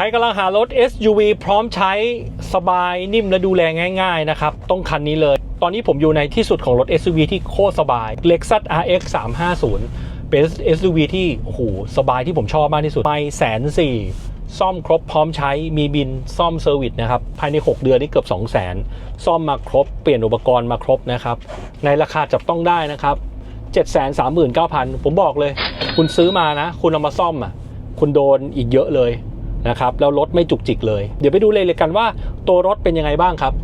ใครกำลังหารถ SUV พร้อมใช้สบายนิ่มและดูแลง่ายๆนะครับ ต้องคันนี้เลย ตอนนี้ผมอยู่ในที่สุดของรถ SUV ที่โคตรสบาย Lexus RX 350 เป็น SUV ที่โอ้โหสบายที่ผมชอบมากที่สุดไม่แสนสี่ซ่อมครบพร้อมใช้มีบินซ่อมเซอร์วิสนะครับ ภายใน 6 เดือนนี่เกือบ 2 0 0 0 0 0ซ่อมมาครบ เปลี่ยนอุปกรณ์มาครบนะครับ ในราคาจับต้องได้นะครับ 739,000 ผมบอกเลย คุณซื้อมานะ คุณเอามาซ่อมอะคุณโดนอีกเยอะเลย นะครับแล้วรถไม่จุกจิกเลย เดี๋ยวไปดูเลยเลยกันว่าตัวรถเป็นยังไงบ้างครับ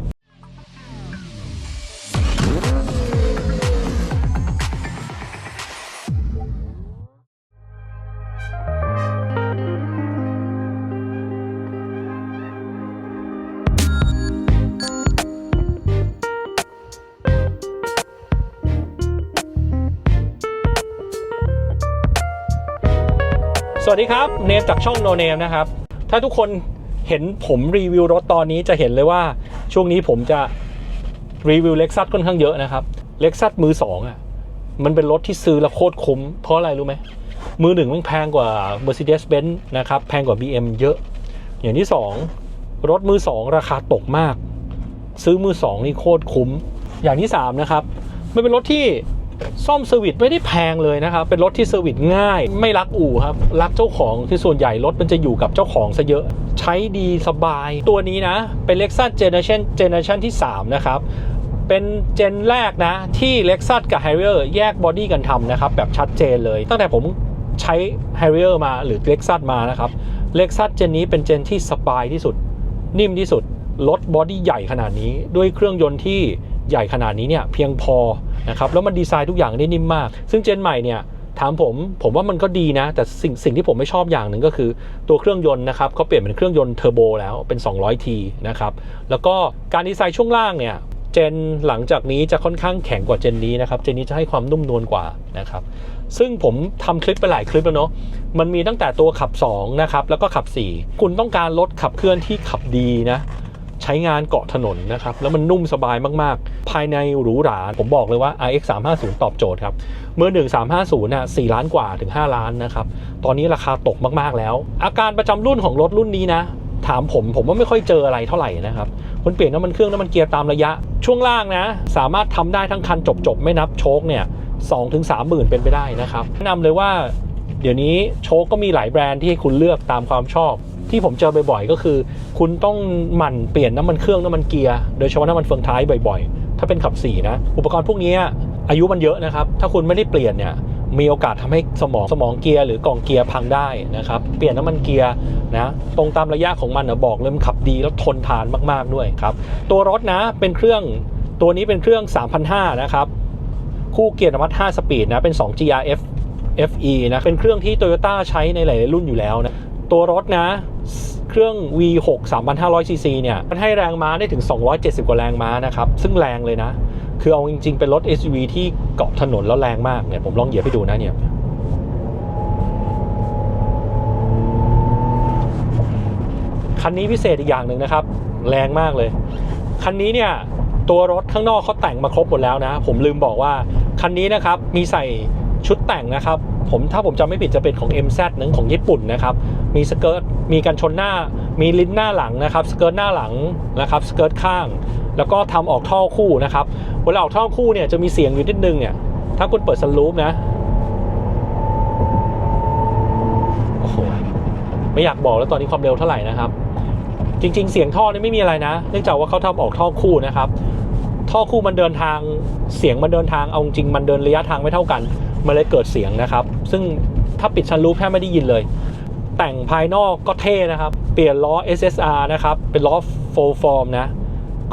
สวัสดีครับ เนมจากช่องโนเนมนะครับ ถ้าทุกคนเห็นผมรีวิวรถตอนนี้จะเห็นเลยว่าช่วงนี้ผมจะรีวิวเล็กซัสค่อนข้างเยอะนะครับเล็กซัสมือสองอะมันเป็นรถที่ซื้อแล้วโคตรคุ้ม เพราะอะไรรู้ไหมมือหนึ่งมันแพงกว่า Mercedes-Benz นะครับ แพงกว่า BM เยอะ อย่างที่สองรถมือสองราคาตกมาก ซื้อมือสองนี่โคตรคุ้ม อย่างที่สามนะครับ มันเป็นรถที่ ซ่อมเซอร์วิสไม่ได้แพงเลยนะครับ เป็นรถที่เซอร์วิสง่าย ไม่รักอู่ครับ รักเจ้าของที่ส่วนใหญ่รถมันจะอยู่กับเจ้าของซะเยอะ ใช้ดีสบาย ตัวนี้นะ เป็น Lexus Generation Generation ที่ 3 นะครับ เป็นเจนแรกนะ ที่ Lexus กับ Harrier แยกบอดี้กันทำนะครับ แบบชัดเจนเลย ตั้งแต่ผมใช้ Harrier มาหรือ Lexus มานะครับ Lexus เจนนี้เป็นเจนที่สบายที่สุด นิ่มที่สุดรถบอดี้ใหญ่ขนาดนี้ด้วยเครื่องยนต์ที่ ใหญ่ขนาดนี้เนี่ยเพียงพอนะครับแล้วมันดีไซน์ทุกอย่างได้นิ่มมาก ซึ่งเจนใหม่เนี่ยถามผมผมว่ามันก็ดีนะ แต่สิ่งสิ่งที่ผมไม่ชอบอย่างหนึ่งก็คือ ตัวเครื่องยนต์นะครับเขาเปลี่ยนเป็นเครื่องยนต์เทอร์โบแล้วเป็น 200T นะครับแล้วก็การดีไซน์ช่วงล่างเนี่ยเจนหลังจากนี้จะค่อนข้างแข็งกว่าเจนนี้นะครับ เจนนี้จะให้ความนุ่มนวลกว่านะครับ ซึ่งผมทำคลิปไปหลายคลิปแล้วเนาะ มันมีตั้งแต่ตัวขับ2นะครับ แล้วก็ขับ 4 คุณต้องการรถขับเคลื่อนที่ขับดีนะ ใช้งานเกาะถนนนะครับ แล้วมันนุ่มสบายมากๆ ภายในหรูหรา ผมบอกเลยว่า RX 350ตอบโจทย์ครับ เมื่อ 1350น่ะ4ล้านกว่าถึง 5 ล้านนะครับ ตอนนี้ราคาตกมากๆแล้ว อาการประจำรุ่นของรถรุ่นนี้นะ ถามผมผมว่าไม่ค่อยเจออะไรเท่าไหร่นะครับคุณเปลี่ยนน้ำมันเครื่องน้ำมันเกียร์ตามระยะ ช่วงล่างนะ สามารถทำได้ทั้งคันจบๆ ไม่นับโชคเนี่ย2ถึง3หมื่นเป็นไปได้นะครับแนะนำเลยว่าเดี๋ยวนี้โชคก็มีหลายแบรนด์ที่ให้คุณเลือกตามความชอบ ที่ผมเจอบ่อยๆก็คือ คุณต้องหมั่นเปลี่ยนน้ำมันเครื่องน้ำมันเกียร์โดยเฉพาะน้ำมันเฟืองท้ายบ่อยๆ ถ้าเป็นขับสี่นะอุปกรณ์พวกนี้อายุมันเยอะนะครับ ถ้าคุณไม่ได้เปลี่ยนเนี่ยมีโอกาสทำให้สมองสมองเกียร์หรือกล่องเกียร์พังได้นะครับ เปลี่ยนน้ำมันเกียร์นะตรงตามระยะของมันนะบอกเลยมันขับดีแล้วทนทานมากๆด้วยครับ ตัวรถนะเป็นเครื่องตัวนี้เป็นเครื่อง 3,500 นะครับ คู่เกียร์นมัต5สปีดนะเป็น 2 GRF FE นะเป็นเครื่องที่ Toyota ใช้ในหลายรุ่นอยู่แล้วนะ ตัวรถนะเครื่อง V6 3,500 cc เนี่ยมันให้แรงม้าได้ถึง 270 กว่าแรงม้านะครับ ซึ่งแรงเลยนะ คือเอาจริง ๆ เป็นรถ SUV ที่เกาะถนนแล้วแรงมากเนี่ยผมลองเหยียบให้ดูนะเนี่ยคันนี้พิเศษอีกอย่างหนึ่งนะครับ แรงมากเลย คันนี้เนี่ยตัวรถข้างนอกเขาแต่งมาครบหมดแล้วนะ ผมลืมบอกว่าคันนี้นะครับมีใส่ชุดแต่งนะครับ ผมถ้าผมจำไม่ผิดจะเป็นของ MZ หนึ่งของญี่ปุ่นนะครับมีสเกิร์ตมีกันชนหน้า มีลิ้นหน้าหลังนะครับสเกิร์ตหน้าหลังนะครับสเกิร์ตข้าง แล้วก็ทำออกท่อคู่นะครับเวลาออกท่อคู่เนี่ยจะมีเสียงอยู่นิดนึงเนี่ยถ้าคุณเปิดสลูปนะโอ้โหไม่อยากบอกแล้วตอนนี้ความเร็วเท่าไหร่นะครับ จริง ๆ เสียงท่อนี่ไม่มีอะไรนะ เนื่องจากว่าเขาทำออกท่อคู่นะครับท่อคู่มันเดินทางเสียงมันเดินทางเอาจริงมันเดินระยะทางไม่เท่ากัน มันเลยเกิดเสียงนะครับ ซึ่งถ้าปิดชั้นรูปแทบไม่ได้ยินเลย แต่งภายนอกก็เท่นะครับ เปลี่ยนล้อ SSR นะครับ เป็นล้อ full form นะ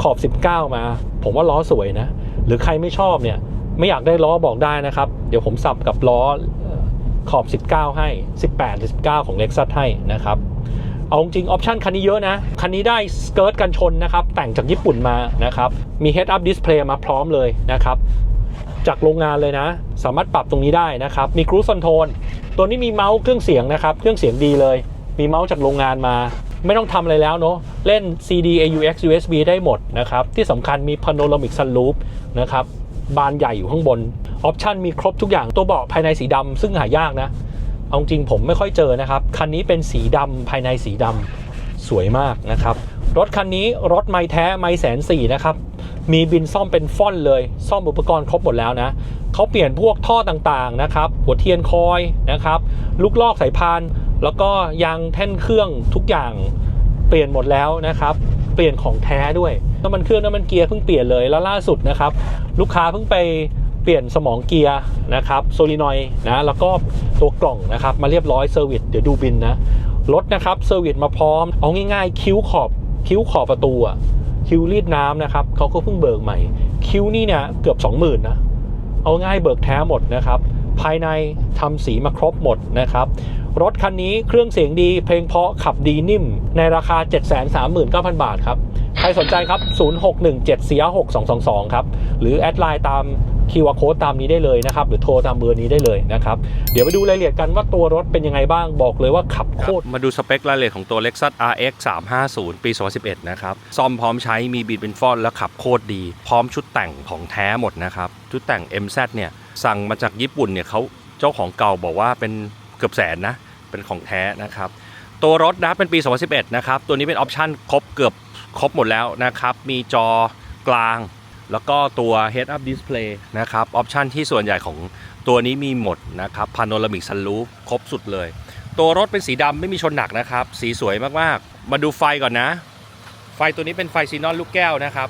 ขอบ 19 มา ผมว่าล้อสวยนะ หรือใครไม่ชอบเนี่ย ไม่อยากได้ล้อบอกได้นะครับ เดี๋ยวผมสับกับล้อเอ่อขอบ 19 ให้ 18หรือ19 ของ Lexus ให้นะครับ เอาจริงออปชันคันนี้เยอะนะ คันนี้ได้สเกิร์ตกันชนนะครับ แต่งจากญี่ปุ่นมานะครับ มี Head Up Display มาพร้อมเลยนะครับ จากโรงงานเลยนะ สามารถปรับตรงนี้ได้นะครับ มี Cruise Control ตัวนี้มีเมาส์เครื่องเสียงนะครับ เครื่องเสียงดีเลย มีเมาส์จากโรงงานมา ไม่ต้องทำอะไรแล้วเนาะ เล่น CD AUX USB ได้หมดนะครับ ที่สำคัญมี Panoramic Sunroof นะครับ บานใหญ่อยู่ข้างบน ออปชันมีครบทุกอย่าง ตัวเบาะภายในสีดำซึ่งหายากนะ เอาจริงผมไม่ค่อยเจอนะครับ คันนี้เป็นสีดำภายในสีดำสวยมากนะครับ รถคันนี้รถไม่แท้ไม่แสนสี่นะครับ มีบินซ่อมเป็นฟ่อนเลย ซ่อมอุปกรณ์ครบหมดแล้วนะเขาเปลี่ยนพวกท่อต่างๆนะครับ หัวเทียนคอยนะครับ ลูกลอกสายพาน แล้วก็ยางแท่นเครื่องทุกอย่างเปลี่ยนหมดแล้วนะครับ เปลี่ยนของแท้ด้วยน้ำมันเครื่องน้ำมันเกียร์เพิ่งเปลี่ยนเลยแล้วล่าสุดนะครับ ลูกค้าเพิ่งไปเปลี่ยนสมองเกียร์นะครับโซลินอยนะแล้วก็ตัวกล่องนะครับมาเรียบร้อยเซอร์วิสเดี๋ยวดูบินนะรถนะครับเซอร์วิสมาพร้อม เอาง่ายๆ คิ้วขอบคิ้วขอบประตูอะ คิวรีดน้ำนะครับเขาก็เพิ่งเบิกใหม่ คิวนี่เนี่ยเกือบ 20,000นะเอาง่ายเบิกแท้หมดนะครับ ภายในทำสีมาครบหมดนะครับ รถคันนี้เครื่องเสียงดีเพลงเพราะขับดีนิ่ม ในราคา 739,000 บาทครับ ใครสนใจครับ 0617462222 ครับ หรือแอดไลน์ตาม คิวอาร์โค้ดตามนี้ได้เลยนะครับ หรือโทรตามเบอร์นี้ได้เลยนะครับ เดี๋ยวไปดูรายละเอียดกันว่าตัวรถเป็นยังไงบ้างบอกเลยว่าขับโคตร มาดูสเปครายละเอียดของตัว Lexus RX 350 ปี 2011 นะครับ ซ่อมพร้อมใช้มีบีดเป็นฟอนและขับโคตรดี พร้อมชุดแต่งของแท้หมดนะครับ ชุดแต่ง MZ เนี่ยสั่งมาจากญี่ปุ่นเนี่ยเขาเจ้าของเก่าบอกว่าเป็นเกือบแสนนะเป็นของแท้นะครับตัวรถนะเป็นปี 2011 นะครับ ตัวนี้เป็นออปชั่นครบเกือบครบหมดแล้วนะครับ มีจอกลาง แล้วก็ตัว Head Up Display นะครับ ออปชันที่ส่วนใหญ่ของตัวนี้มีหมดนะครับ Panoramic Sunroof ครบสุดเลย ตัวรถเป็นสีดำไม่มีชนหนักนะครับ สีสวยมากๆ มาดูไฟก่อนนะ ไฟตัวนี้เป็นไฟซีนอนลูกแก้วนะครับ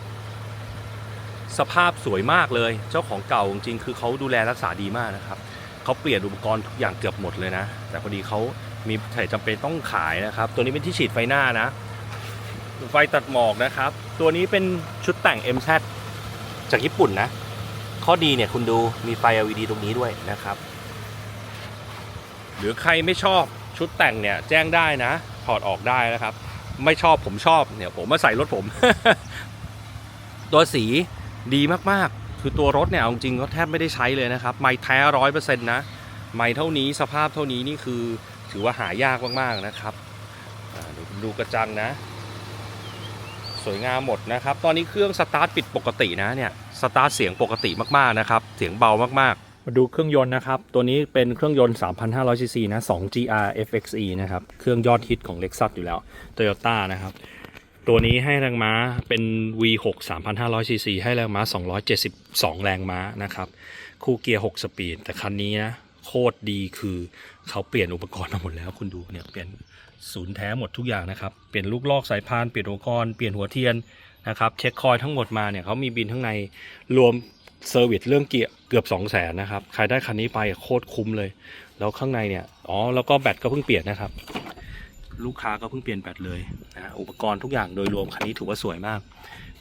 สภาพสวยมากเลย เจ้าของเก่าจริงๆคือเขาดูแลรักษาดีมากนะครับเขาเปลี่ยนอุปกรณ์ทุกอย่างเกือบหมดเลยนะ แต่พอดีเขามีใส่จำเป็นต้องขายนะครับ ตัวนี้เป็นที่ฉีดไฟหน้านะ ไฟตัดหมอกนะครับ ตัวนี้เป็นชุดแต่ง MZ จากญี่ปุ่นนะ ข้อดีเนี่ยคุณดูมีไฟ LED ตรงนี้ด้วยนะครับ หรือใครไม่ชอบชุดแต่งเนี่ยแจ้งได้นะ ถอดออกได้นะครับ ไม่ชอบผมชอบเนี่ยผมมาใส่รถผม ตัวสีดีมากๆ คือตัวรถเนี่ยเอาจริงก็แทบไม่ได้ใช้เลยนะครับ ไม่แท้ร้อยเปอร์เซ็นต์นะ ไม่เท่านี้สภาพเท่านี้นี่คือถือว่าหายากมากๆนะครับดูกระจังนะ สวยงามหมดนะครับ ตอนนี้เครื่องสตาร์ทปิดปกตินะเนี่ยสตาร์ทเสียงปกติมากๆนะครับ เสียงเบามากๆ มาดูเครื่องยนต์นะครับ ตัวนี้เป็นเครื่องยนต์ 3,500 ซีซีนะ 2 GR FXE นะครับ เครื่องยอดฮิตของ Lexus อยู่แล้ว Toyota นะครับ ตัวนี้ให้แรงม้าเป็น V6 3,500 ซีซีให้แรงม้า 272 แรงม้านะครับ คู่เกียร์ 6 สปีด แต่คันนี้นะโคตรดีคือเขาเปลี่ยนอุปกรณ์มาหมดแล้วคุณดูเนี่ยเปลี่ยน ศูนย์แท้หมดทุกอย่างนะครับเปลี่ยนลูกลอกสายพานเปลี่ยนอุปกรณ์เปลี่ยนหัวเทียนนะครับเช็คคอยทั้งหมดมาเนี่ยเขามีบินข้งในรวมเซอร์วิสเรื่องเกียร์เกือบ2 0 0แสนนะครับใครได้คันนี้ไปโคตรคุ้มเลย แล้วข้างในเนี่ยอ๋อแล้วก็แบตก็เพิ่งเปลี่ยนนะครับ ลูกค้าก็เพิ่งเปลี่ยนแบตเลยนะอุปกรณ์ทุกอย่างโดยรวมคันนี้ถือว่าสวยมาก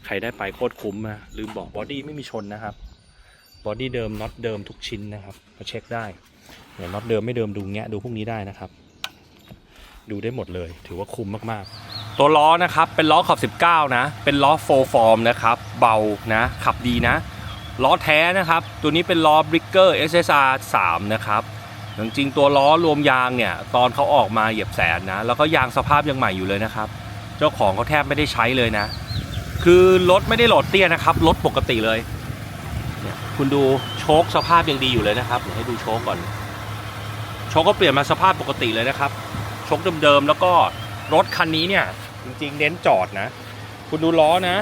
ใครได้ไปโคตรคุ้มนะลืมบอกบอดี้ไม่มีชนนะครับบอดี้เดิมน็อตเดิมทุกชิ้นนะครับมาเช็คได้เนี่ยน็อตเดิมไม่เดิมดูแงะดูพวกนี้ได้นะครับ ดูได้หมดเลย ถือว่าคุ้มมากๆ ตัวล้อนะครับเป็นล้อขอบ 19 นะ เป็นล้อโฟฟอร์มนะครับ เบานะ ขับดีนะ ล้อแท้นะครับ ตัวนี้เป็นล้อ Bricker SSR 3 นะครับจริงๆตัวล้อรวมยางเนี่ยตอนเขาออกมาเหยียบแสนนะ แล้วก็ยางสภาพยังใหม่อยู่เลยนะครับ เจ้าของเขาแทบไม่ได้ใช้เลยนะ คือรถไม่ได้โหลดเตี้ยนะครับรถปกติเลยเนี่ยคุณดูโชคสภาพยังดีอยู่เลยนะครับเดี๋ยวให้ดูโชคก่อน โชคก็เปลี่ยนมาสภาพปกติเลยนะครับ ชคเดิมๆแล้วก็รถคันนี้เนี่ย จริงๆ เน้นจอดนะ คุณดูล้อนะ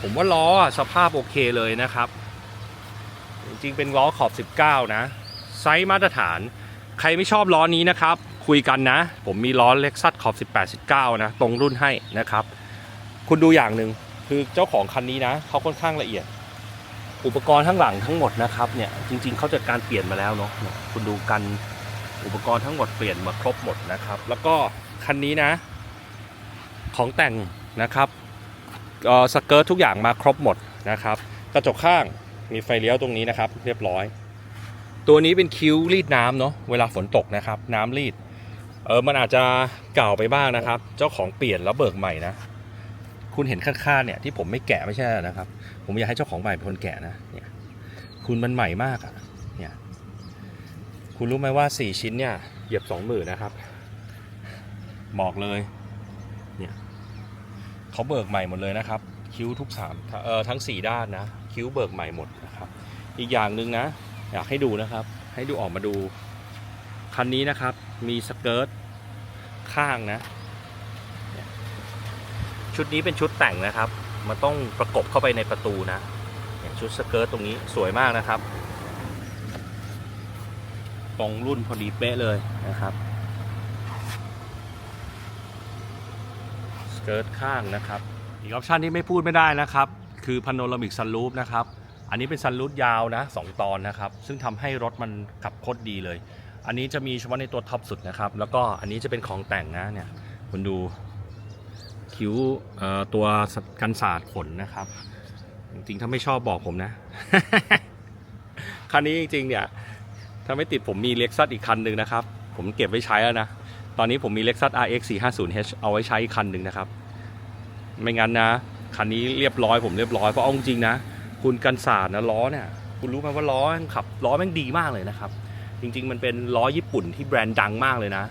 ผมว่าล้อสภาพโอเคเลยนะครับ จริงๆ เป็นล้อขอบ 19 นะ ไซส์มาตรฐาน ใครไม่ชอบล้อนี้นะครับ คุยกันนะ ผมมีล้อเล็กซัสขอบ 18 19 นะ ตรงรุ่นให้นะครับ คุณดูอย่างหนึ่งคือเจ้าของคันนี้นะเขาค่อนข้างละเอียดอุปกรณ์ข้างหลังทั้งหมดนะครับเนี่ยจริง ๆเขาจัดการเปลี่ยนมาแล้วเนาะคุณดูกัน อุปกรณ์ทั้งหมดเปลี่ยนมาครบหมดนะครับ แล้วก็คันนี้นะ ของแต่งนะครับสเกิร์ตทุกอย่างมาครบหมดนะครับ กระจกข้างมีไฟเลี้ยวตรงนี้นะครับ เรียบร้อย ตัวนี้เป็นคิ้วรีดน้ำเนาะเวลาฝนตกนะครับ น้ำรีดเออมันอาจจะเก่าไปบ้างนะครับ เจ้าของเปลี่ยนแล้วเบิกใหม่นะ คุณเห็นข้างๆเนี่ยที่ผมไม่แกะไม่ใช่นะครับ ผมอยากให้เจ้าของใหม่เป็นคนแกะนะเนี่ยคุณมันใหม่มากอะ่ะ คุณรู้ไหมว่า 4 ชิ้นเนี่ยเหยียบสองหมื่นนะครับ บอกเลยเนี่ยเขาเบิกใหม่หมดเลยนะครับ คิ้วทุกสามเอ่อทั้ง 4 ด้านนะ คิ้วเบิกใหม่หมดนะครับ อีกอย่างหนึ่งนะ อยากให้ดูนะครับ ให้ดูออกมาดู คันนี้นะครับมีสเกิร์ตข้างนะ ชุดนี้เป็นชุดแต่งนะครับ มันต้องประกบเข้าไปในประตูนะ ชุดสเกิร์ตตรงนี้สวยมากนะครับ ตรงรุ่นพอดีเป๊ะเลยนะครับสเกิร์ตข้างนะครับ อีกออปชันที่ไม่พูดไม่ได้นะครับ คือพ a โนรามิกซัน o ู f นะครับ อันนี้เป็นซัน o ู f ยาวนะ2ตอนนะครับ ซึ่งทำให้รถมันขับโคตรดีเลย อันนี้จะมีเฉพาะในตัวท็อปสุดนะครับ แล้วก็อันนี้จะเป็นของแต่งนะเนี่ยคุณดูคิ้วเอ่อตัวกันสาดขนนะครับ จริงๆถ้าไม่ชอบบอกผมนะคันนี้จริงๆเนี่ย ถ้าไม่ติดผมมีเล็กซัสอีกคันหนึ่งนะครับ ผมเก็บไว้ใช้แล้วนะ ตอนนี้ผมมี Lexus RX 450H เอาไว้ใช้อีกคันหนึ่งนะครับ ไม่งั้นนะ คันนี้เรียบร้อยผมเรียบร้อย เพราะเอาจริงๆนะ คุณกันสาดนะล้อเนี่ย คุณรู้ไหมว่าล้อแม่งขับล้อแม่งดีมากเลยนะครับ จริง ๆ มันเป็นล้อญี่ปุ่นที่แบรนด์ดังมากเลยนะ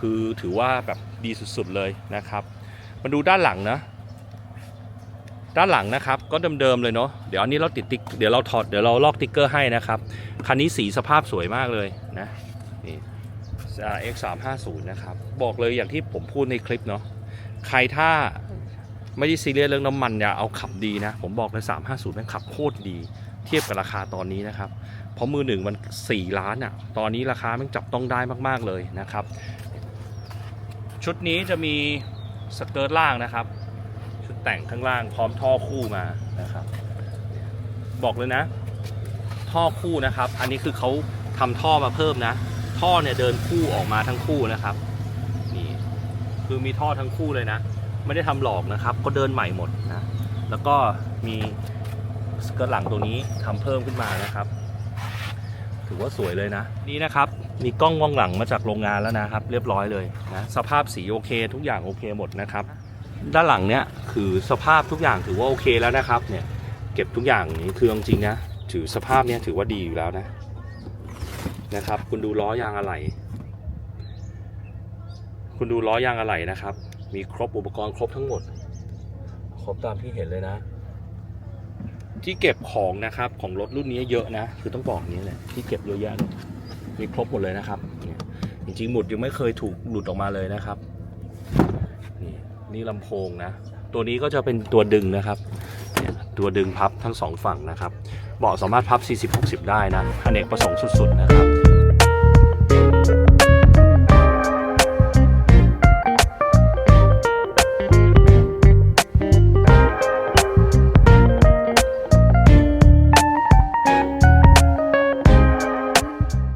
คือถือว่าแบบดีสุดๆเลยนะครับ มาดูด้านหลังนะ ด้านหลังนะครับก็เดิมๆเลยเนาะเดี๋ยวอันนี้เราติดติ๊กเดี๋ยวเราถอดเดี๋ยวเราลอกติ๊กเกอร์ให้นะครับคันนี้สีสภาพสวยมากเลยนะนี่ RX 350นะครับบอกเลยอย่างที่ผมพูดในคลิปเนาะใครถ้าไม่ได้ซีเรียสเรื่องน้ำมันอย่าเอาขับดีนะ ผมบอกเลย 350แม่งขับโคตรดี เทียบกับราคาตอนนี้นะครับ เพราะมือหนึ่งมัน 4 ล้านอะ่ะ ตอนนี้ราคาแม่งจับต้องได้มากๆเลยนะครับ ชุดนี้จะมีสเกิร์ตล่างนะครับ แต่งข้างล่างพร้อมท่อคู่มานะครับ บอกเลยนะ ท่อคู่นะครับ อันนี้คือเขาทำท่อมาเพิ่มนะ ท่อเนี่ยเดินคู่ออกมาทั้งคู่นะครับนี่คือมีท่อทั้งคู่เลยนะ ไม่ได้ทำหลอกนะครับก็เดินใหม่หมดนะแล้วก็มีสเกิร์ตหลังตัวนี้ทำเพิ่มขึ้นมานะครับถือว่าสวยเลยนะ นี่นะครับ มีกล้องมองหลังมาจากโรงงานแล้วนะครับ เรียบร้อยเลยนะ สภาพสีโอเค ทุกอย่างโอเคหมดนะครับ ด้านหลังเนี้ยคือสภาพทุกอย่างถือว่าโอเคแล้วนะครับ เนี่ยเก็บทุกอย่างนี้คือจริงๆนะถือสภาพเนี้ยถือว่าดีอยู่แล้วนะนะครับ คุณดูล้อยางอะไหล่คุณดูล้อยางอะไหล่นะครับ มีครบอุปกรณ์ครบทั้งหมด ครบตามที่เห็นเลยนะ ที่เก็บของนะครับของรถรุ่นนี้เยอะนะ คือต้องบอกนี้เลยที่เก็บเยอะแยะเลยมีครบหมดเลยนะครับจริงๆหมุดยังไม่เคยถูกหลุดออกมาเลยนะครับนี่ นี่ลำโพงนะ ตัวนี้ก็จะเป็นตัวดึงนะครับเนี่ยตัวดึงพับทั้งสองฝั่งนะครับ เบาะสามารถพับ 40-60 ได้นะอเนกประสงค์สุดๆนะครับ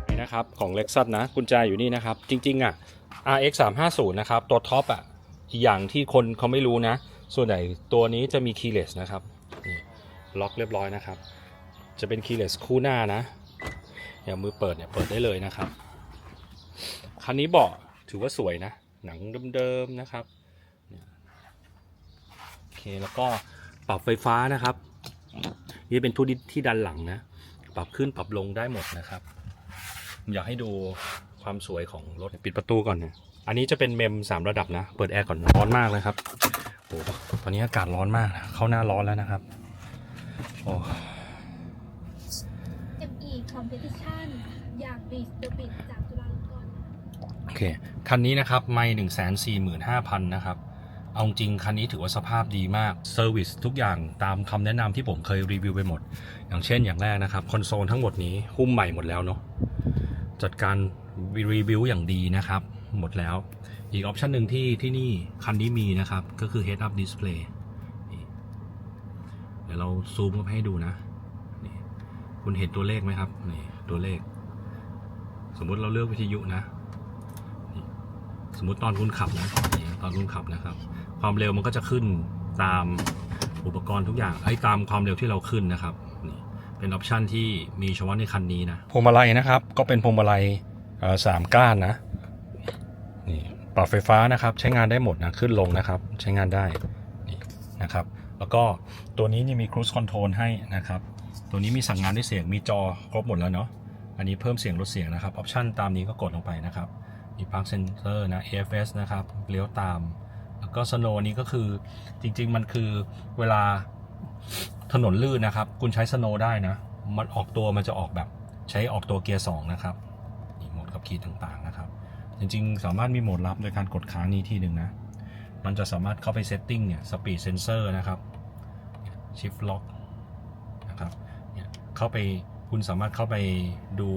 นี่นะครับของ Lexus นะกุญแจอยู่นี่นะครับ จริง ๆ อะ RX 350นะครับ ตัวท็อปอะ อีกอย่างที่คนเขาไม่รู้นะ ส่วนใหญ่ตัวนี้จะมี keyless นะครับนี่ล็อกเรียบร้อยนะครับ จะเป็น keyless คู่หน้านะอย่างมือเปิดเนี่ยเปิดได้เลยนะครับ คันนี้เบาะถือว่าสวยนะ หนังเดิมๆนะครับโอเคแล้วก็ปรับไฟฟ้านะครับ นี่เป็นทุดิที่ดันหลังนะ ปรับขึ้นปรับลงได้หมดนะครับ อยากให้ดูความสวยของรถปิดประตูก่อนเนี่ย อันนี้จะเป็นเมมสามระดับนะ เปิดแอร์ก่อนร้อนมากเลยครับโอ้ตอนนี้อากาศร้อนมากนะเข้าหน้าร้อนแล้วนะครับโอ้ ME Competition อย่างบีสเดอะบิดจากจุฬาลงกรณ์โอเค คันนี้นะครับไม่หนึ่งแสนสี่หมื่นห้าพันนะครับ เอาจริงคันนี้ถือว่าสภาพดีมากเซอร์วิสทุกอย่างตามคำแนะนำที่ผมเคยรีวิวไปหมด อย่างเช่นอย่างแรกนะครับ คอนโซลทั้งหมดนี้หุ้มใหม่หมดแล้วเนาะจัดการรีวิวอย่างดีนะครับ หมดแล้ว อีกออปชันหนึ่งที่ที่นี่คันนี้มีนะครับ ก็คือ Head Up display เดี๋ยวเราซูมเข้าไปให้ดูนะนี่คุณเห็นตัวเลขไหมครับนี่ตัวเลข สมมุติเราเลือกวิทยุนะสมมติตอนคุณขับนะนตอนคุณขับนะครับ ความเร็วมันก็จะขึ้นตามอุปกรณ์ทุกอย่างไอ้ตามความเร็วที่เราขึ้นนะครับนี่เป็นออปชันที่มีเฉพาะในคันนี้นะพวงมาลัยนะครับ ก็เป็นพวงมาลัยสามก้านนะ นี่ปรับไฟฟ้านะครับ ใช้งานได้หมดนะขึ้นลงนะครับ ใช้งานได้นี่นะครับ แล้วก็ตัวนี้นี่มี cruise control ให้นะครับ ตัวนี้มีสั่งงานด้วยเสียงมีจอครบหมดแล้วเนาะอันนี้เพิ่มเสียงลดเสียงนะครับออปชันตามนี้ก็กดลงไปนะครับ มี Park Center นะ AFS นะครับเลี้ยวตาม แล้วก็ Snow นี้ก็คือจริง ๆ มันคือเวลาถนนลื่นนะครับ คุณใช้ Snow ได้นะ มันออกตัวมันจะออกแบบใช้ออกตัวเกียร์2นะครับ นี่โหมดขับขี่ต่างๆนะครับ จริงๆ สามารถมีโหมดลับโดยการกดค้างนี้ทีหนึ่งนะ มันจะสามารถเข้าไปเซตติ้งเนี่ย speed sensor นะครับ shift lock นะครับเนี่ยเข้าไปคุณสามารถเข้าไปดู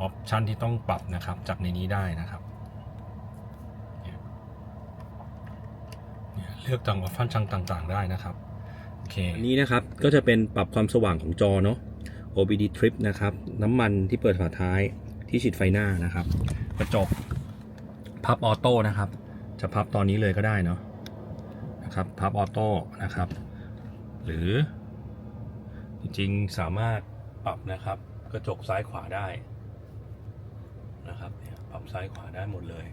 ออปชันที่ต้องปรับนะครับจากในนี้ได้นะครับเนี่ยเนี่ยเลือกต่างออปชันต่างๆ ได้นะครับโอเคอันนี้นะครับก็จะเป็นปรับความสว่างของจอเนาะ OBD trip นะครับ น้ำมันที่เปิดฝาท้ายที่ฉีดไฟหน้านะครับ กระจก พับออโต้นะครับ จะพับตอนนี้เลยก็ได้เนาะนะครับ พับออโต้นะครับ หรือ จริงๆสามารถปรับนะครับ กระจกซ้ายขวาได้นะครับเนี่ยปรับซ้ายขวาได้หมดเลย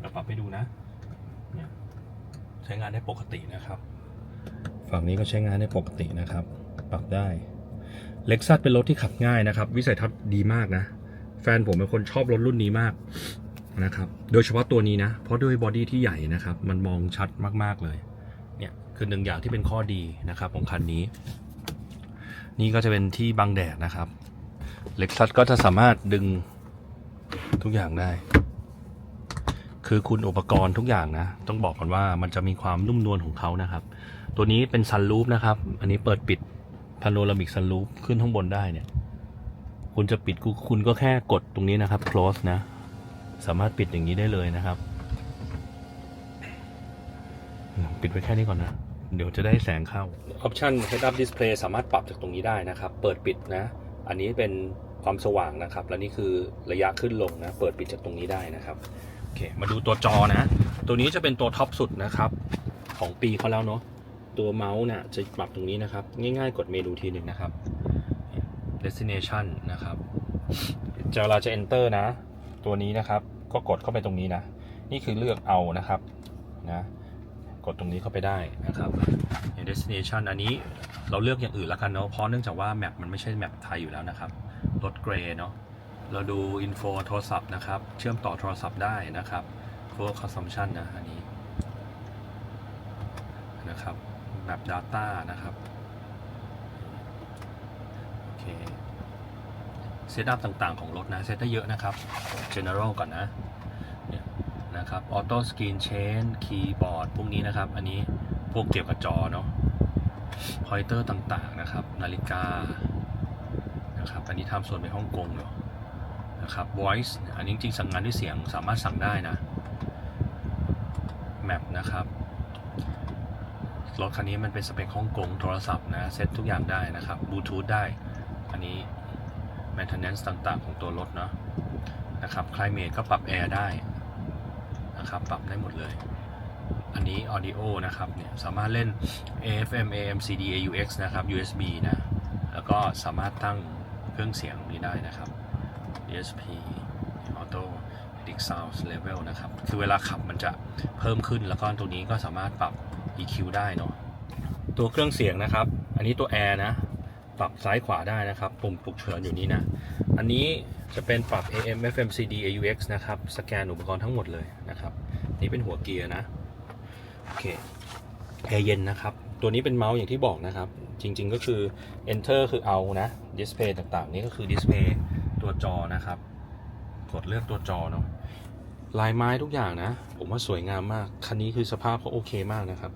เราปรับให้ดูนะเนี่ยใช้งานได้ปกตินะครับ ฝั่งนี้ก็ใช้งานได้ปกตินะครับ ปรับได้เล็กซัสเป็นรถที่ขับง่ายนะครับ วิสัยทัศน์ดีมากนะ แฟนผมเป็นคนชอบรถรุ่นนี้มากนะครับ โดยเฉพาะตัวนี้นะ เพราะด้วยบอดี้ที่ใหญ่นะครับ มันมองชัดมากๆเลย เนี่ยคือหนึ่งอย่างที่เป็นข้อดีนะครับของคันนี้ นี่ก็จะเป็นที่บังแดดนะครับเล็กซัสก็จะสามารถดึงทุกอย่างได้ คือคุณอุปกรณ์ทุกอย่างนะ ต้องบอกก่อนว่ามันจะมีความนุ่มนวลของเขานะครับ ตัวนี้เป็นซันรูฟนะครับ อันนี้เปิดปิดพาโนรามิกซันรูฟขึ้นข้างบนได้เนี่ย คุณจะปิดคุณคุณก็แค่กดตรงนี้นะครับ close นะ สามารถปิดอย่างนี้ได้เลยนะครับ ปิดไว้แค่นี้ก่อนนะ เดี๋ยวจะได้แสงเข้าออปชัน head up display สามารถปรับจากตรงนี้ได้นะครับ เปิดปิดนะ อันนี้เป็นความสว่างนะครับ และนี่คือระยะขึ้นลงนะ เปิดปิดจากตรงนี้ได้นะครับโอเค มาดูตัวจอนะ ตัวนี้จะเป็นตัวท็อปสุดนะครับ ของปีเขาแล้วเนาะตัวเมาส์เนี่ยจะปรับตรงนี้นะครับ ง่ายๆ กดเมนูทีหนึ่งนะครับ destination นะครับจะเวลาจะ enter นะ ตัวนี้นะครับ ก็กดเข้าไปตรงนี้นะ นี่คือเลือกเอานะครับนะกดตรงนี้เข้าไปได้นะครับ destination อันนี้เราเลือกอย่างอื่นแล้วกันเนาะเพราะเนื่องจากว่าแมปมันไม่ใช่แมปไทยอยู่แล้วนะครับรถเกรย์เนาะเราดูอินโฟโทรศัพท์นะครับ เชื่อมต่อโทรศัพท์ได้นะครับ full consumption นะอันนี้นะครับแบบ Data นะครับ เคเซตอัพต่างๆของรถนะ เซตได้เยอะนะครับ General ก่อนนะเนี่ยนะครับ Auto Screen Change Keyboard พวกนี้นะครับ อันนี้พวกเกี่ยวกับจอเนาะ Pointer ต่างๆนะครับ นาฬิกานะครับอันนี้ทำส่วนเป็นฮ่องกงเนาะนะครับ Voice อันนี้จริงๆสั่งงานด้วยเสียงสามารถสั่งได้นะ Map นะครับรถคันนี้มันเป็นสเปคฮ่องกงโทรศัพท์นะ เซ็ตทุกอย่างได้นะครับบลูทูธได้ อันนี้ maintenance ต่างๆ ของตัวรถเนาะนะครับ climate ก็ปรับแอร์ได้นะครับ ปรับได้หมดเลย อันนี้ audio นะครับ เนี่ย สามารถเล่น AFM AM CD AUX นะครับ USB นะ แล้วก็สามารถตั้งเครื่องเสียงนี้ได้นะครับ DSP Auto Dic Sound Level นะครับ คือเวลาขับมันจะเพิ่มขึ้น แล้วก็ตัวนี้ก็สามารถปรับ EQ ได้เนาะ ตัวเครื่องเสียงนะครับ อันนี้ตัว Air นะ ปรับซ้ายขวาได้นะครับ ปุ่มปลุกเฉินอยู่นี้นะ อันนี้จะเป็นปรับ AM FM CD AUX นะครับ สแกนอุปกรณ์ทั้งหมดเลยนะครับ นี่เป็นหัวเกียร์นะ โอเคแอร์เย็นนะครับ ตัวนี้เป็นเมาส์อย่างที่บอกนะครับ จริงๆก็คือ enter คือเอานะ display ต่างๆ นี่ก็คือ display ตัวจอนะครับ กดเลือกตัวจอเนาะลายไม้ทุกอย่างนะ ผมว่าสวยงามมาก คันนี้คือสภาพเขาโอเคมากนะครับ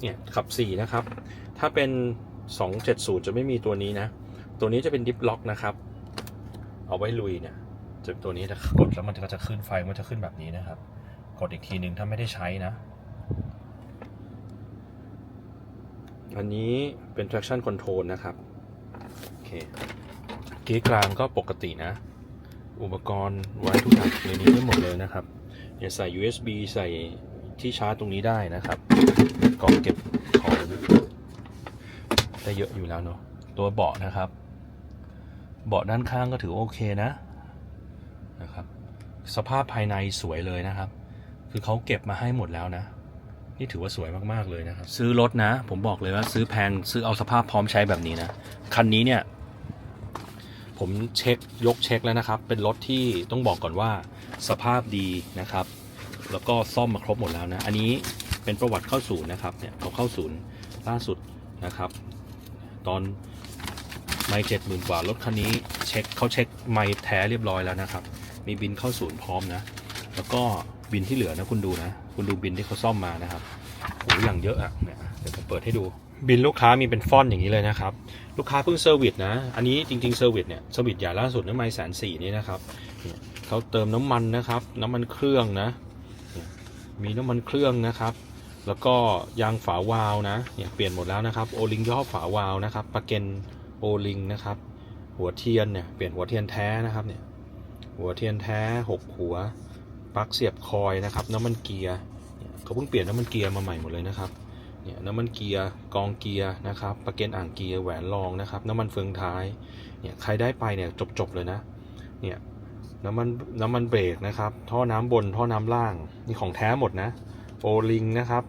เนี่ยขับ 4 นะครับ ถ้าเป็น 270 จะไม่มีตัวนี้นะ ตัวนี้จะเป็นดิฟล็อกนะครับ เอาไว้ลุยเนี่ยจะตัวนี้ถ้ากดแล้วมันก็จะขึ้นไฟมันจะขึ้นแบบนี้นะครับ กดอีกทีหนึ่งถ้าไม่ได้ใช้นะ อันนี้เป็น traction control นะครับ โอเคเกียร์กลางก็ปกตินะ อุปกรณ์ไว้ทุกอย่างในนี้ได้หมดเลยนะครับเนี่ยใส่ USB ใส่ที่ชาร์จตรงนี้ได้นะครับ กล่องเก็บของ ได้เยอะอยู่แล้วเนาะตัวเบาะนะครับ เบาะด้านข้างก็ถือโอเคนะนะครับ สภาพภายในสวยเลยนะครับ คือเขาเก็บมาให้หมดแล้วนะ นี่ถือว่าสวยมากๆเลยนะครับ ซื้อรถนะ ผมบอกเลยว่าซื้อแพงซื้อเอาสภาพพร้อมใช้แบบนี้นะคันนี้เนี่ย ผมเช็คยกเช็คแล้วนะครับ เป็นรถที่ต้องบอกก่อนว่าสภาพดีนะครับ แล้วก็ซ่อมมาครบหมดแล้วนะ อันนี้เป็นประวัติเข้าศูนย์นะครับเนี่ยเขาเข้าศูนย์ล่าสุดนะครับ ตอนไม่เจ็ดหมื่นกว่ารถคันนี้เช็คเขาเช็คไม่แท้เรียบร้อยแล้วนะครับ มีบินเข้าศูนย์พร้อมนะ แล้วก็บินที่เหลือนะคุณดูนะ คุณดูบินที่เขาซ่อมมานะครับโอ้ยอย่างเยอะอะเนี่ยเดี๋ยวผมเปิดให้ดูบินลูกค้ามีเป็นฟอนต์อย่างนี้เลยนะครับ ลูกค้าเพิ่งเซอร์วิสนะ อันนี้จริงๆเซอร์วิสเนี่ยเซอร์วิสใหญ่ล่าสุดน้ำมันแสนสี่นี่นะครับเนี่ยเขาเติมน้ำมันนะครับ น้ำมันเครื่องนะ มีน้ำมันเครื่องนะครับ แล้วก็ยางฝาวาล์วนะเนี่ยเปลี่ยนหมดแล้วนะครับโอลิงย่อฝาวาล์วนะครับปะเกนโอลิงนะครับ หัวเทียนเนี่ยเปลี่ยนหัวเทียนแท้นะครับเนี่ยหัวเทียนแท้หกหัวปลั๊กเสียบคอยนะครับ น้ำมันเกียร์เขาเพิ่งเปลี่ยนน้ำมันเกียร์มาใหม่หมดเลยนะครับเนี่ยน้ำมันเกียร์กองเกียร์นะครับปะเกนอ่างเกียร์แหวนรองนะครับน้ำมันเฟืองท้ายเนี่ยใครได้ไปเนี่ยจบๆเลยนะเนี่ยน้ำมันน้ำมันเบรกนะครับ ท่อน้ำบนท่อน้ำล่างนี่ของแท้หมดนะ โอลิงนะครับ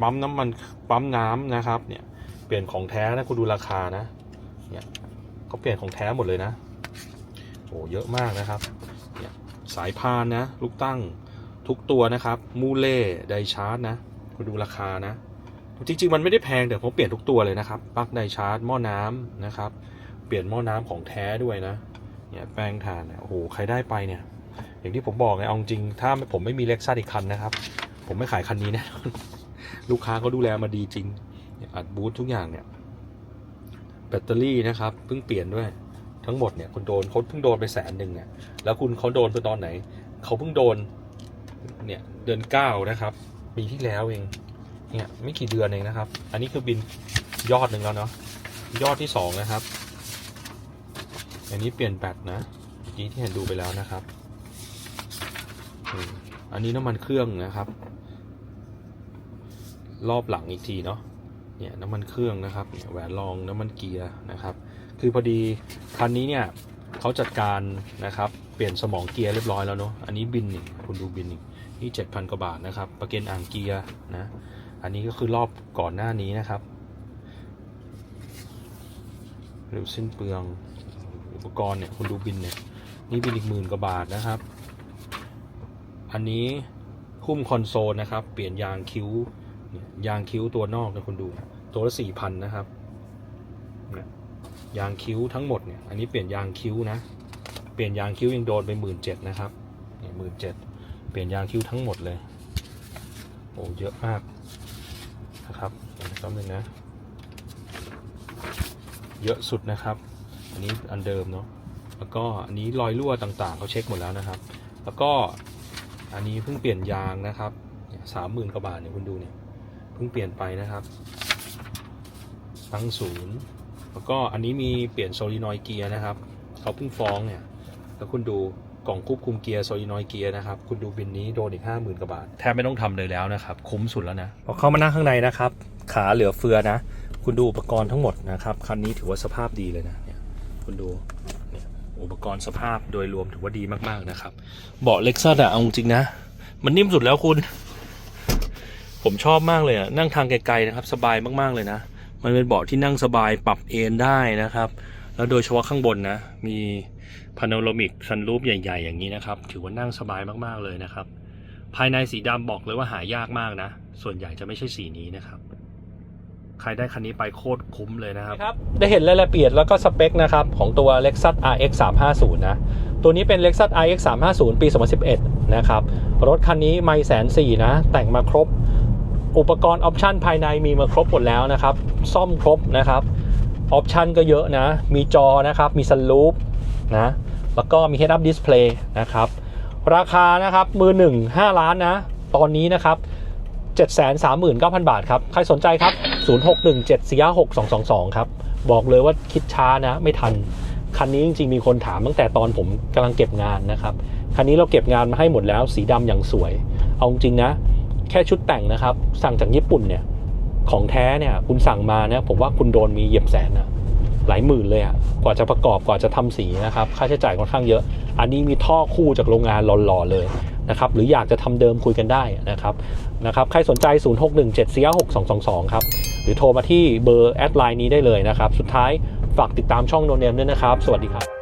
ปั๊มน้ำมัน ปั๊มน้ำนะครับ เนี่ย เปลี่ยนของแท้นะคุณดูราคานะ เนี่ยเขาเปลี่ยนของแท้หมดเลยนะ โอ้เยอะมากนะครับ เนี่ยสายพานนะ ลูกตั้งทุกตัวนะครับ มูเล่ไดชาร์จนะ คุณดูราคานะ จริงๆ มันไม่ได้แพงแต่ผมเปลี่ยนทุกตัวเลยนะครับปลั๊กไดชาร์จหม้อน้ำนะครับ เปลี่ยนหม้อน้ำของแท้ด้วยนะ เนี่ยแป้งทานเนี่ยโอ้โห ใครได้ไปเนี่ย อย่างที่ผมบอกไงเอาจริง ถ้าผมไม่มีเล็กซัสอีกคันนะครับ ผมไม่ขายคันนี้แนะลูกค้าเขาดูแลมาดีจริง อัดบูททุกอย่างเนี่ย แบตเตอรี่นะครับเพิ่งเปลี่ยนด้วย ทั้งหมดเนี่ยคุณโดนเขาเพิ่งโดนไปแสนหนึ่งเนี่ยแล้วคุณเขาโดนไปตอนไหน เขาเพิ่งโดนเนี่ยเดือนเก้านะครับ ปีที่แล้วเอง เนี่ยไม่กี่เดือนเองนะครับ อันนี้คือบินยอดหนึ่งแล้วเนาะ ยอดที่สองนะครับ อันนี้เปลี่ยนแบตนะเมื่อกี้ที่เห็นดูไปแล้วนะครับ อันนี้น้ำมันเครื่องนะครับ รอบหลังอีกทีเนาะเนี่ยน้ำมันเครื่องนะครับแหวนรองน้ำมันเกียร์นะครับ คือพอดีคันนี้เนี่ยเขาจัดการนะครับเปลี่ยนสมองเกียร์เรียบร้อยแล้วเนาะอันนี้บินนี่คุณดูบินนี่นี่เจ็ดพันกว่าบาทนะครับ ประเกันอ่างเกียร์นะอันนี้ก็คือรอบก่อนหน้านี้นะครับเร็วสิ้นเปลืองอุปกรณ์เนี่ยคุณดูบินเนี่ยนี่บินอีกหมื่นกว่าบาทนะครับ อันนี้หุ้มคอนโซลนะครับ เปลี่ยนยางคิ้ว ยางคิ้วตัวนอกนะคุณดู ตัวละสี่พันนะครับยางคิ้วทั้งหมดเนี่ย อันนี้เปลี่ยนยางคิ้วนะ เปลี่ยนยางคิ้วยังโดนไปหมื่นเจ็ดนะครับเนี่ยหมื่นเจ็ดเปลี่ยนยางคิ้วทั้งหมดเลย โอ้เยอะมากนะครับแป๊บนึงนะ เยอะสุดนะครับ อันนี้อันเดิมเนาะ แล้วก็อันนี้รอยรั่วต่างๆเขาเช็คหมดแล้วนะครับ แล้วก็อันนี้เพิ่งเปลี่ยนยางนะครับสามหมื่นกว่าบาทเนี่ยคุณดูเนี่ย พิ่งเปลี่ยนไปนะครับ ตั้งศูนย์แล้วก็อันนี้มีเปลี่ยนโซลินอยเกียร์นะครับเขาเพิ่งฟ้องเนี่ยแล้วคุณดูกล่องควบคุมเกียร์โซลินอยเกียร์นะครับ คุณดูบินนี้โดนอีกห้าหมื่นกว่าบาท แทบไม่ต้องทำเลยแล้วนะครับ คุ้มสุดแล้วนะพอเข้ามานั่งข้างในนะครับ ขาเหลือเฟือนะ คุณดูอุปกรณ์ทั้งหมดนะครับ คันนี้ถือว่าสภาพดีเลยนะเนี่ยคุณดูเนี่ยอุปกรณ์สภาพโดยรวมถือว่าดีมากๆนะครับ เบาะเล็กซัสอะเอาจริงนะ มันนิ่มสุดแล้วคุณ ผมชอบมากเลยอะนั่งทางไกลๆนะครับ สบายมากๆเลยนะ มันเป็นเบาะที่นั่งสบายปรับเอนได้นะครับ แล้วโดยเฉพาะข้างบนนะ มีพาโนโรมิกซันรูปใหญ่ ๆ อย่างนี้นะครับ ถือว่านั่งสบายมากๆเลยนะครับ ภายในสีดำบอกเลยว่าหายากมากนะ ส่วนใหญ่จะไม่ใช่สีนี้นะครับ ใครได้คันนี้ไปโคตรคุ้มเลยนะครับครับ ได้เห็นรายละเอียดแล้วก็สเปคนะครับของตัว Lexus RX 350นะ ตัวนี้เป็น Lexus RX 350ปี 2011 นะครับ รถคันนี้ไม่แสนสี่นะ แต่งมาครบ อุปกรณ์ออปชันภายในมีมาครบหมดแล้วนะครับ ซ่อมครบนะครับออปชันก็เยอะนะ มีจอนะครับ มีสลูปนะแล้วก็มี Head Up Display นะครับ ราคานะครับมือ 1 5 ล้านนะ ตอนนี้นะครับ 739,000 บาทครับ ใครสนใจครับ 0617462222 ครับ บอกเลยว่าคิดช้านะ ไม่ทัน คันนี้จริงๆ มีคนถามตั้งแต่ตอนผมกำลังเก็บงานนะครับ คันนี้เราเก็บงานมาให้หมดแล้ว สีดำอย่างสวย เอาจริงนะ แค่ชุดแต่งนะครับ สั่งจากญี่ปุ่นเนี่ยของแท้เนี่ยคุณสั่งมาเนี่ยผมว่าคุณโดนมีเหยียบแสนนะหลายหมื่นเลยอะกว่าจะประกอบกว่าจะทำสีนะครับ ค่าใช้จ่ายค่อนข้างเยอะ อันนี้มีท่อคู่จากโรงงานหล่อๆเลยนะครับหรืออยากจะทำเดิมคุยกันได้นะครับนะครับใครสนใจ 0617462222 ครับ หรือโทรมาที่เบอร์แอดไลน์นี้ได้เลยนะครับ สุดท้ายฝากติดตามช่องโนเนมด้วยนะครับ สวัสดีครับ